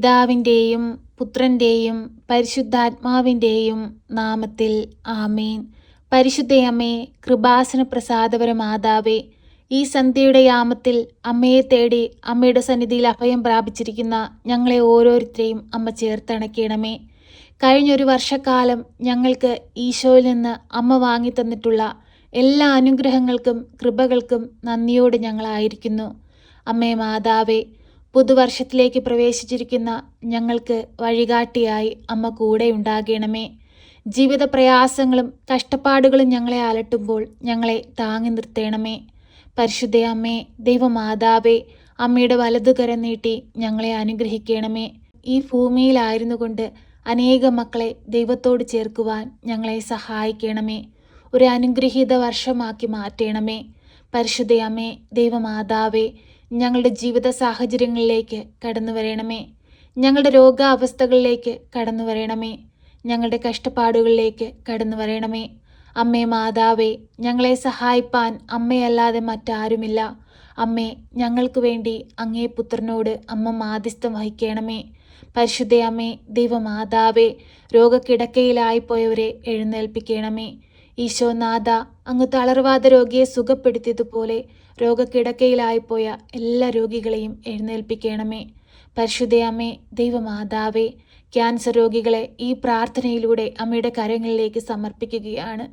പിതാവിന്റെയും പുത്രന്റെയും പരിശുദ്ധാത്മാവിന്റെയും നാമത്തിൽ ആമേൻ. പരിശുദ്ധയമ്മേ കൃപാസന പ്രസാദപര മാതാവേ ഈ സന്ധ്യയുടെ യാമത്തിൽ അമ്മയെ തേടി അമ്മയുടെ സന്നിധിയിൽ അഭയം പ്രാപിച്ചിരിക്കുന്ന ഞങ്ങളെ ഓരോരുത്തരെയും അമ്മ ചേർത്തണക്കണമേ കഴിഞ്ഞൊരു വർഷക്കാലം ഞങ്ങൾക്ക് ഈശോയിൽ നിന്ന് അമ്മ വാങ്ങി തന്നിട്ടുള്ള എല്ലാ അനുഗ്രഹങ്ങൾക്കും കൃപകൾക്കും നന്ദിയോട് ഞങ്ങളായിരിക്കുന്നു. അമ്മേ മാതാവേ പുതുവർഷത്തിലേക്ക് പ്രവേശിച്ചിരിക്കുന്ന ഞങ്ങൾക്ക് വഴികാട്ടിയായി അമ്മ കൂടെ ഉണ്ടാകണമേ. ജീവിത പ്രയാസങ്ങളും കഷ്ടപ്പാടുകളും ഞങ്ങളെ അലട്ടുമ്പോൾ ഞങ്ങളെ താങ്ങി നിർത്തണമേ. പരിശുദ്ധ അമ്മേ ദൈവമാതാവേ അമ്മയുടെ വലതുകരം നീട്ടി ഞങ്ങളെ അനുഗ്രഹിക്കണമേ. ഈ ഭൂമിയിലായിരുന്നു കൊണ്ട് അനേക മക്കളെ ദൈവത്തോട് ചേർക്കുവാൻ ഞങ്ങളെ സഹായിക്കണമേ. ഒരു അനുഗ്രഹീത വർഷമാക്കി മാറ്റണമേ. പരിശുദ്ധ അമ്മേ ദൈവമാതാവേ ഞങ്ങളുടെ ജീവിത സാഹചര്യങ്ങളിലേക്ക് കടന്നു വരണമേ. ഞങ്ങളുടെ രോഗാവസ്ഥകളിലേക്ക് കടന്നു വരണമേ. ഞങ്ങളുടെ കഷ്ടപ്പാടുകളിലേക്ക് കടന്നു വരണമേ. അമ്മേ മാതാവേ ഞങ്ങളെ സഹായിപ്പാൻ അമ്മയല്ലാതെ മറ്റാരുമില്ല. അമ്മേ ഞങ്ങൾക്ക് വേണ്ടി അങ്ങേ പുത്രനോട് അമ്മ മാധ്യസ്ഥം വഹിക്കണമേ. പരിശുദ്ധ അമ്മേ ദൈവമാതാവേ രോഗക്കിടക്കയിലായിപ്പോയവരെ എഴുന്നേൽപ്പിക്കണമേ. ഈശോനാഥ അങ്ങ് തളർവാദ രോഗിയെ സുഖപ്പെടുത്തിയതുപോലെ രോഗക്കിടക്കയിലായിപ്പോയ എല്ലാ രോഗികളെയും എഴുന്നേൽപ്പിക്കണമേ. പരിശുദ്ധയമ്മേ ദൈവമാതാവേ ക്യാൻസർ രോഗികളെ ഈ പ്രാർത്ഥനയിലൂടെ അമ്മയുടെ കരങ്ങളിലേക്ക് സമർപ്പിക്കുകയാണ്.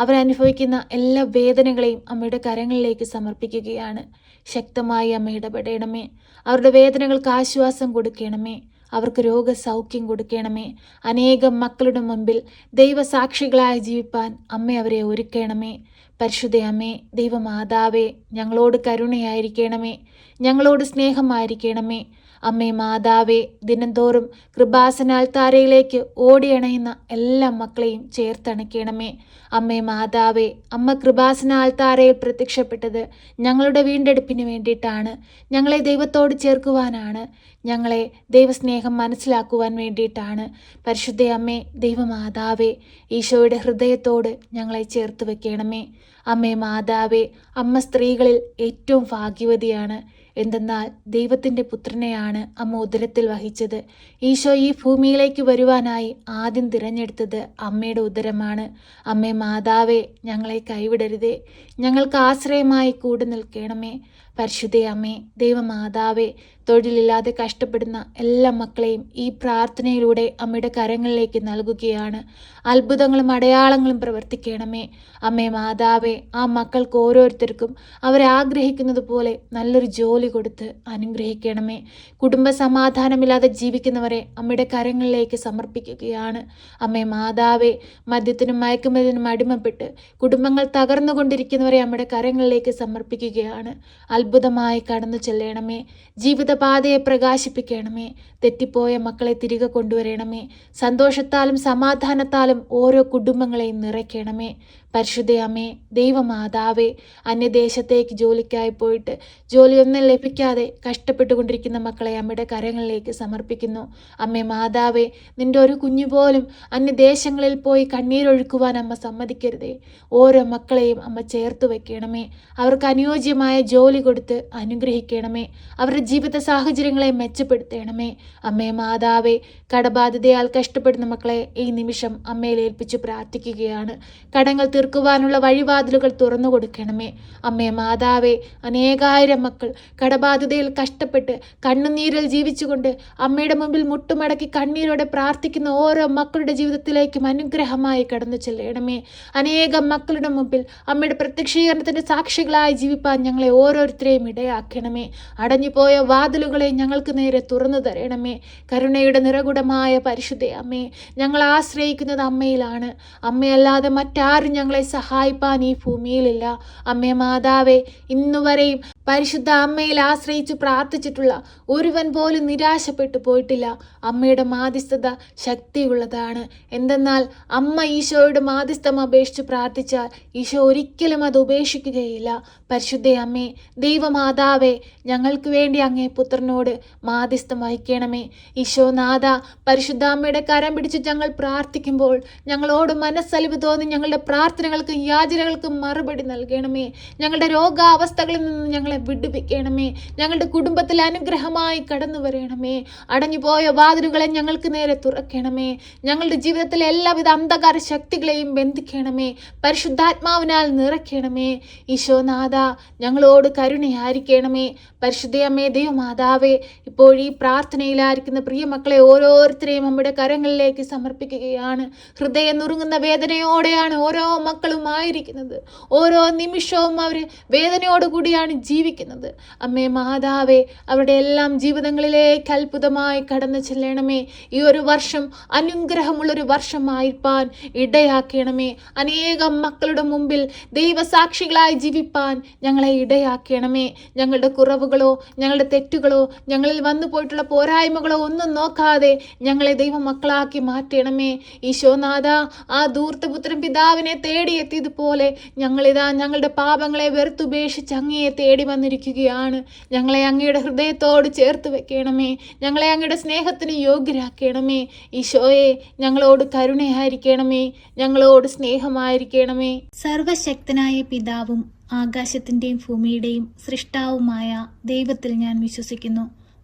അവരനുഭവിക്കുന്ന എല്ലാ വേദനകളെയും അമ്മയുടെ കരങ്ങളിലേക്ക് സമർപ്പിക്കുകയാണ്. ശക്തമായി അമ്മ ഇടപെടണമേ. അവരുടെ വേദനകൾക്ക് ആശ്വാസം കൊടുക്കണമേ. അവർക്ക് രോഗസൗഖ്യം കൊടുക്കണമേ. അനേകം മക്കളുടെ മുമ്പിൽ ദൈവസാക്ഷികളായി ജീവിപ്പാൻ അമ്മ അവരെ ഒരുക്കണമേ. പരിശുദ്ധ അമ്മേ ദൈവമാതാവേ ഞങ്ങളോട് കരുണയായിരിക്കണമേ. ഞങ്ങളോട് സ്നേഹമായിരിക്കണമേ. അമ്മേ മാതാവേ ദിനംതോറും കൃപാസനാൽ താരയിലേക്ക് ഓടിയണയുന്ന എല്ലാ മക്കളെയും ചേർത്തണയ്ക്കണമേ. അമ്മേ മാതാവേ അമ്മ കൃപാസനാൽ താരയിൽ പ്രത്യക്ഷപ്പെട്ടത് ഞങ്ങളുടെ വീണ്ടെടുപ്പിന് വേണ്ടിയിട്ടാണ്. ഞങ്ങളെ ദൈവത്തോട് ചേർക്കുവാനാണ്. ഞങ്ങളെ ദൈവസ്നേഹം മനസ്സിലാക്കുവാൻ വേണ്ടിയിട്ടാണ്. പരിശുദ്ധ അമ്മേ ദൈവമാതാവേ ഈശോയുടെ ഹൃദയത്തോട് ഞങ്ങളെ ചേർത്ത് വെക്കണമേ. അമ്മേ മാതാവേ അമ്മ സ്ത്രീകളിൽ ഏറ്റവും ഭാഗ്യവതിയാണ്. എന്തെന്നാൽ ദൈവത്തിന്റെ പുത്രനെയാണ് അമ്മ ഉദരത്തിൽ വഹിച്ചത്. ഈശോ ഈ ഭൂമിയിലേക്ക് വരുവാനായി ആദ്യം തിരഞ്ഞെടുത്തത് അമ്മയുടെ ഉദരമാണ്. അമ്മേ മാതാവേ ഞങ്ങളെ കൈവിടരുതേ. ഞങ്ങൾക്ക് ആശ്രയമായി കൂടെ നിൽക്കണമേ. പരിശുദ്ധ അമ്മേ ദൈവമാതാവേ തൊഴിലില്ലാതെ കഷ്ടപ്പെടുന്ന എല്ലാ മക്കളെയും ഈ പ്രാർത്ഥനയിലൂടെ അമ്മയുടെ കരങ്ങളിലേക്ക് നൽകുകയാണ്. അത്ഭുതങ്ങളും അടയാളങ്ങളും പ്രവർത്തിക്കണമേ. അമ്മേ മാതാവേ ആ മക്കൾക്ക് ഓരോരുത്തർക്കും അവരാഗ്രഹിക്കുന്നത് പോലെ നല്ലൊരു ജോലി കൊടുത്ത് അനുഗ്രഹിക്കണമേ. കുടുംബ സമാധാനമില്ലാതെ ജീവിക്കുന്നവരെ അമ്മയുടെ കരങ്ങളിലേക്ക് സമർപ്പിക്കുകയാണ്. അമ്മേ മാതാവേ മദ്യത്തിനും മയക്കുമരുന്നിനും അടിമപ്പെട്ട് കുടുംബങ്ങൾ തകർന്നുകൊണ്ടിരിക്കുന്നവരെ അമ്മയുടെ കരങ്ങളിലേക്ക് സമർപ്പിക്കുകയാണ്. അത്ഭുതമായി കടന്നു ചെല്ലണമേ. ജീവിതപാതയെ പ്രകാശിപ്പിക്കണമേ. തെറ്റിപ്പോയ മക്കളെ തിരികെ കൊണ്ടുവരണമേ. സന്തോഷത്താലും സമാധാനത്താലും ഓരോ കുടുംബങ്ങളെയും നിറയ്ക്കണമേ. പരിശുദ്ധ അമ്മേ ദൈവമാതാവേ അന്യദേശത്തേക്ക് ജോലിക്കായി പോയിട്ട് ജോലിയൊന്നും ലഭിക്കാതെ കഷ്ടപ്പെട്ടുകൊണ്ടിരിക്കുന്ന മക്കളെ അമ്മയുടെ കരങ്ങളിലേക്ക് സമർപ്പിക്കുന്നു. അമ്മേ മാതാവേ നിന്റെ ഒരു കുഞ്ഞു പോലും അന്യദേശങ്ങളിൽ പോയി കണ്ണീരൊഴുക്കുവാൻ അമ്മ സമ്മതിക്കരുതേ. ഓരോ മക്കളെയും അമ്മ ചേർത്ത് വെക്കണമേ. അവർക്ക് അനുയോജ്യമായ ജോലി കൊടുത്ത് അനുഗ്രഹിക്കണമേ. അവരുടെ ജീവിത സാഹചര്യങ്ങളെ മെച്ചപ്പെടുത്തണമേ. അമ്മേ മാതാവേ കടബാധിതയാൽ കഷ്ടപ്പെടുന്ന മക്കളെ ഈ നിമിഷം അമ്മയിൽ ഏൽപ്പിച്ച് പ്രാർത്ഥിക്കുകയാണ്. കടങ്ങൾ തീർക്കുവാനുള്ള വഴിവാതിലുകൾ തുറന്നു കൊടുക്കണമേ. അമ്മേ മാതാവേ അനേകായിരം മക്കൾ കടബാധ്യതയിൽ കഷ്ടപ്പെട്ട് കണ്ണുനീരിൽ ജീവിച്ചുകൊണ്ട് അമ്മയുടെ മുമ്പിൽ മുട്ടുമടക്കി കണ്ണീരോടെ പ്രാർത്ഥിക്കുന്ന ഓരോ മക്കളുടെ ജീവിതത്തിലേക്കും അനുഗ്രഹമായി കടന്നു ചെല്ലണമേ. അനേകം മക്കളുടെ മുമ്പിൽ അമ്മയുടെ പ്രത്യക്ഷീകരണത്തിന്റെ സാക്ഷികളായി ജീവിപ്പാൻ ഞങ്ങളെ ഓരോരുത്തരെയും ഇടയാക്കണമേ. അടഞ്ഞുപോയ വാതിലുകളെ ഞങ്ങൾക്ക് നേരെ തുറന്നു തരണമേ. കരുണയുടെ നിറകുടമായ പരിശുദ്ധ അമ്മേ ഞങ്ങൾ ആശ്രയിക്കുന്നത് അമ്മയിലാണ്. അമ്മയല്ലാതെ മറ്റാരും ഞങ്ങളെ സഹായിപ്പാൻ ഈ ഭൂമിയിലില്ല. അമ്മേ മാതാവേ ഇന്നുവരെയും പരിശുദ്ധ അമ്മയിൽ ആശ്രയിച്ച് പ്രാർത്ഥിച്ചിട്ടുള്ള ഒരുവൻ പോലും നിരാശപ്പെട്ടു പോയിട്ടില്ല. അമ്മയുടെ മാധ്യസ്ഥത ശക്തിയുള്ളതാണ്. എന്തെന്നാൽ അമ്മ ഈശോയുടെ മാധ്യസ്ഥം അപേക്ഷിച്ച് പ്രാർത്ഥിച്ചാൽ ഈശോ ഒരിക്കലും അത് ഉപേക്ഷിക്കുകയില്ല. പരിശുദ്ധ അമ്മേ ദൈവമാതാവേ ഞങ്ങൾക്ക് വേണ്ടി അങ്ങേ പുത്രനോട് മാധ്യസ്ഥം വഹിക്കണമേ. ഈശോ നാഥ പരിശുദ്ധ അമ്മയുടെ കരം പിടിച്ച് ഞങ്ങൾ പ്രാർത്ഥിക്കുമ്പോൾ ഞങ്ങളോട് മനസ്സലിവ് തോന്നി ഞങ്ങളുടെ പ്രാർത്ഥന പ്രാർത്ഥനകൾക്കും യാചനകൾക്കും മറുപടി നൽകണമേ. ഞങ്ങളുടെ രോഗാവസ്ഥകളിൽ നിന്ന് ഞങ്ങളെ വിടുവിക്കണമേ. ഞങ്ങളുടെ കുടുംബത്തിൽ അനുഗ്രഹമായി കടന്നു വരണമേ. അടഞ്ഞുപോയ വാതിലുകളെ ഞങ്ങൾക്ക് നേരെ തുറക്കണമേ. ഞങ്ങളുടെ ജീവിതത്തിലെ എല്ലാവിധ അന്ധകാര ശക്തികളെയും ബന്ധിക്കണമേ. പരിശുദ്ധാത്മാവിനാൽ നിറയ്ക്കണമേ. ഈശോനാഥ ഞങ്ങളോട് കരുണയായിരിക്കണമേ. പരിശുദ്ധയമ്മേ ദൈവമാതാവേ ഇപ്പോൾ ഈ പ്രാർത്ഥനയിലായിരിക്കുന്ന പ്രിയ മക്കളെ ഓരോരുത്തരെയും നമ്മുടെ കരങ്ങളിലേക്ക് സമർപ്പിക്കുകയാണ്. ഹൃദയം നുറുങ്ങുന്ന വേദനയോടെയാണ് ഓരോ മക്കളും ആയിരിക്കുന്നത് ഓരോ നിമിഷവും അവർ വേദനയോടുകൂടിയാണ് ജീവിക്കുന്നത്. അമ്മേ മാതാവേ അവരുടെ എല്ലാം ജീവിതങ്ങളിലേക്ക് അത്ഭുതമായി കടന്നു ചെല്ലണമേ. ഈ ഒരു വർഷം അനുഗ്രഹമുള്ളൊരു വർഷമായിരിക്കാൻ ഇടയാക്കണമേ. അനേകം മക്കളുടെ മുമ്പിൽ ദൈവസാക്ഷികളായി ജീവിപ്പാൻ ഞങ്ങളെ ഇടയാക്കണമേ. ഞങ്ങളുടെ കുറവുകളോ ഞങ്ങളുടെ തെറ്റുകളോ ഞങ്ങളിൽ വന്നു പോയിട്ടുള്ള പോരായ്മകളോ ഒന്നും നോക്കാതെ ഞങ്ങളെ ദൈവമക്കളാക്കി മാറ്റണമേ. ഈശോനാഥ ആ ദൂർത്തപുത്രൻ പിതാവിനെ തേടിയെത്തിയതുപോലെ ഞങ്ങളിതാ ഞങ്ങളുടെ പാപങ്ങളെ വെറുത്തുപേക്ഷിച്ച് അങ്ങയെ തേടി വന്നിരിക്കുകയാണ്. ഞങ്ങളെ അങ്ങയുടെ ഹൃദയത്തോട് ചേർത്ത് വെക്കണമേ. ഞങ്ങളെ അങ്ങയുടെ സ്നേഹത്തിന് യോഗ്യരാക്കണമേ. ഈശോയെ ഞങ്ങളോട് കരുണയായിരിക്കണമേ. ഞങ്ങളോട് സ്നേഹമായിരിക്കണമേ. സർവശക്തനായ പിതാവും ആകാശത്തിന്റെയും ഭൂമിയുടെയും സൃഷ്ടാവുമായ ദൈവത്തിൽ ഞാൻ വിശ്വസിക്കുന്നു.